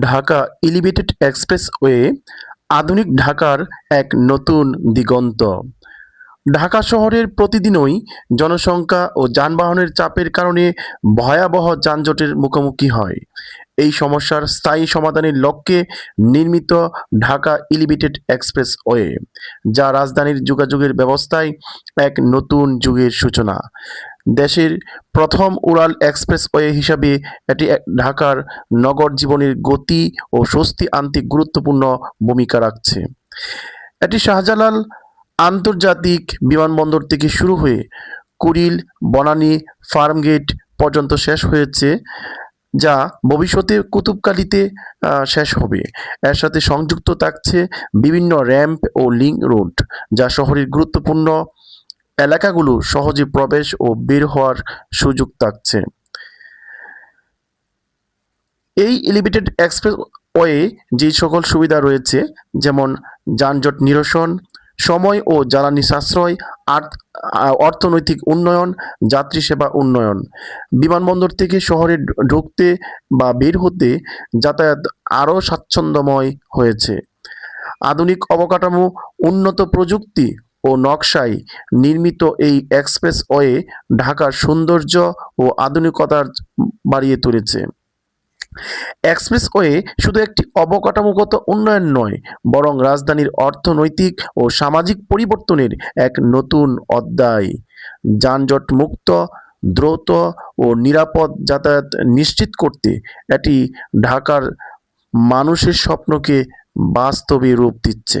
Dhaka elevated expressway আধুনিক ঢাকার এক নতুন দিগন্ত। ঢাকা শহরের প্রতিদিনই জনসংখ্যা ও যানবাহনের চাপের কারণে ভয়াবহ যানজটের মুখোমুখি হয়। এই সমস্যার স্থায়ী সমাধানের লক্ষ্যে নির্মিত ঢাকা এলিভেটেড এক্সপ্রেসওয়ে যা রাজধানীর যোগাযোগের ব্যবস্থায় এক নতুন যুগের সূচনা। দেশের প্রথম উড়াল এক্সপ্রেসওয়ে হিসাবে এটি ঢাকার নগর জীবনের গতি ও স্বস্তি আনতে গুরুত্বপূর্ণ ভূমিকা রাখছে। এটি শাহজালাল আন্তর্জাতিক বিমানবন্দর থেকে শুরু হয়ে কুড়িল, বনানী, ফার্মগেট পর্যন্ত শেষ হয়েছে। যা ভবিষ্যতে কুতুবকালীতে শেষ হবে। এর সাথে সংযুক্ত থাকছে বিভিন্ন র্যাম্প ও লিঙ্ক রোড, যা শহরের গুরুত্বপূর্ণ এলাকাগুলো সহজে প্রবেশ ও বের হওয়ার সুযোগ থাকছে। এই এলিভেটেড এক্সপ্রেস ওয়ে যে সকল সুবিধা রয়েছে, যেমন যানজট নিরসন সময় ও জ্বালানি সাশ্রয় অর্থনৈতিক উন্নয়ন, যাত্রী সেবা উন্নয়ন। বিমানবন্দর থেকে শহরে ঢুকতে বা বের হতে যাতায়াত আরও স্বাচ্ছন্দ্যময় হয়েছে। আধুনিক অবকাঠামো, উন্নত প্রযুক্তি ও নকশায় নির্মিত এই এক্সপ্রেসওয়ে ঢাকার সৌন্দর্য ও আধুনিকতার বাড়িয়ে তুলেছে। এক্সপ্রেসওয়ে শুধু একটি অবকাঠামোগত উন্নয়ন নয়, বরং রাজধানীর অর্থনৈতিক ও সামাজিক পরিবর্তনের এক নতুন অধ্যায়। যানজট মুক্ত দ্রুত ও নিরাপদ যাতায়াত নিশ্চিত করতে এটি ঢাকার মানুষের স্বপ্নকে বাস্তবে রূপ দিচ্ছে।